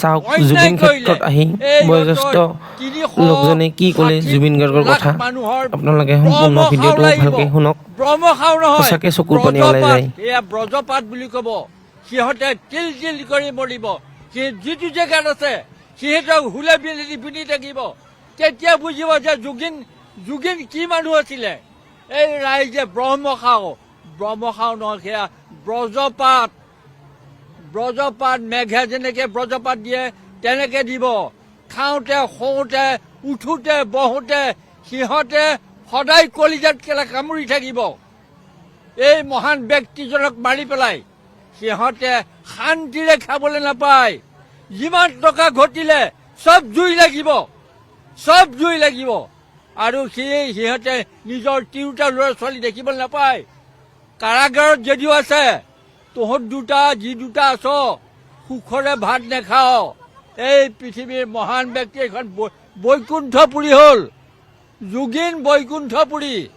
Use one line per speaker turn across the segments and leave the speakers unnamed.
চাওক জুবিন। ক্ষেত্ৰত আহি বয়োজ্যেষ্ঠ লোকজনে কি ক'লে? জুবিন গাৰ্গৰ কথা। আপোনালোকে সম্পূৰ্ণ ভিডিঅ'টো। ভালকে শুনক। সঁচাকে চকুৰ পানী ওলাই। যায়।
এয়া ব্ৰজপাত বুলি ক'ব। সিহঁতে তিল তিল কৰি মৰিব। সি যিটো জেগাত আছে সিহঁতক হুলে বিলি পিন্ধি থাকিব। তেতিয়া বুজিব যে যোগিন যোগিন কি মানুহ আছিলে? এই ৰাইজে ব্ৰহ্মখাও। ব্ৰহ্মখাও নহয় সেয়া ব্ৰজপাত। ব্ৰজপাত মেঘে যেনেকে ব্ৰজপাত দিয়ে, তেনেকে দিব। খাওঁতে, শুওঁতে, উঠোতে, বহোতে, সিহঁতে সদায় কলিজাত কেলে কামুৰি থাকিব। এই মহান ব্যক্তিজনক মাৰি পেলাই সিহঁতে শান্তিৰে খাবলৈ নাপায়। যিমান টকা ঘটিলে চব জুই লাগিব। চব জুই লাগিব। আৰু সেই সিহঁতে নিজৰ তিৰোতা ল'ৰা ছোৱালী দেখিবলৈ নাপায়। কাৰাগাৰত যদিও আছে তহঁত দুটা যি দুটা আছ সুখৰে ভাত নেখাও। এই পৃথিৱীৰ মহান ব্যক্তি এখন বৈ- বৈকুণ্ঠপুৰী হ'ল। যোগীন বৈকুণ্ঠপুৰী।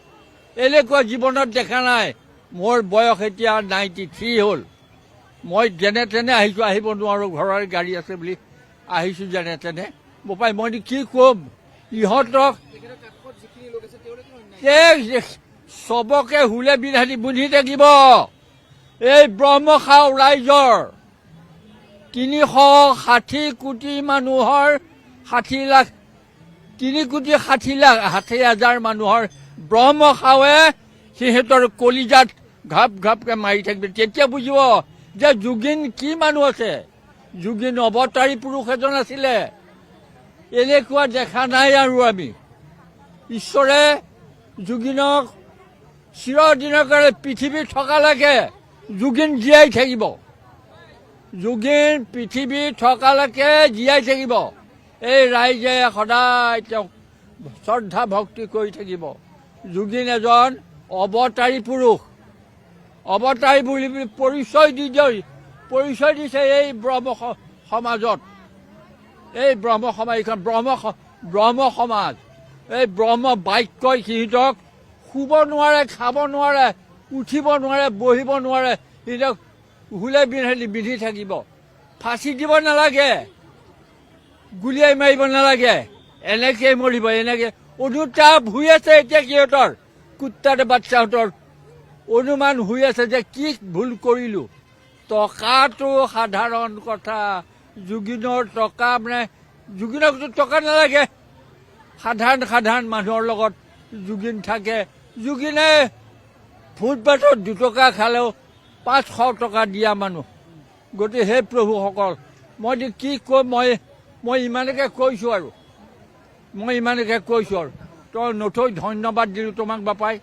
এনেকুৱা জীৱনত দেখা নাই। মোৰ বয়স এতিয়া নাইণ্টি থ্ৰী হ'ল। মই যেনে তেনে আহিছোঁ আহিব নোৱাৰোঁ ঘৰৰ গাড়ী আছে বুলি আহিছোঁ যেনে তেনে। বোপাই মই কি ক'ম? ইহঁতক চবকে হুলে বিধাতি বুদ্ধি থাকিব। এই ব্ৰহ্মখাও ৰাইজৰ। তিনিশ ষাঠি কোটি মানুহৰ ষাঠি লাখ, তিনি কোটি ষাঠি লাখ, ষাঠি হাজাৰ মানুহৰ ব্ৰহ্মখাৱে সিহঁতৰ কলিজাত ঘাপ ঘাপকে মাৰি থাকিব। তেতিয়া বুজিব যে যোগিন কি মানুহ আছে। যোগিন অৱতাৰী পুৰুষ এজন আছিলে। এনেকুৱা দেখা নাই আৰু আমি। ঈশ্বৰে যোগিনক চিৰদিনৰ কাৰণে পৃথিৱীত থকালৈকে যোগিন জীয়াই থাকিব। যোগিন পৃথিৱীত থকালৈকে জীয়াই থাকিব। এই ৰাইজে সদায় তেওঁক শ্ৰদ্ধা ভক্তি কৰি থাকিব। যোগিন এজন অৱতাৰী পুৰুষ। অৱতাৰী বুলি পৰিচয় দি পৰিচয় দিছে এই ব্ৰহ্ম সমাজত। এই ব্ৰহ্ম সমাজ এইখন ব্ৰহ্ম ব্ৰহ্ম সমাজ। এই ব্ৰহ্ম বাক্যই সিহঁতক শুব নোৱাৰে, খাব নোৱাৰে। উঠিব নোৱাৰে বহিব নোৱাৰে সিহঁতক হুলে বিন্ধি বিন্ধি থাকিব। ফাঁচি দিব নালাগে। গুলিয়াই মাৰিব নালাগে। এনেকে মৰিব এনেকে। অনুতাপ হৈ আছে এতিয়া সিহঁতৰ কুত্তাৰ বাচ্চাহঁতৰ অনুমান হৈ আছে যে কি ভুল কৰিলোঁ। টকাটো সাধাৰণ কথা। যোগিনৰ টকা মানে যোগিনকতো টকা নালাগে। সাধাৰণ সাধাৰণ মানুহৰ লগত যোগিন থাকে। যোগিনে ফুটপাথত দুটকা খালেও পাঁচশো টকা দিয়া মানুহ। গতিকে সেই প্ৰভুসকল, মই কি কৈ মই মই ইমানকে কৈছোঁ আৰু। মই ইমানকে কৈছোঁ আৰু। তই নথৈ ধন্যবাদ দিলোঁ তোমাক বাপাই।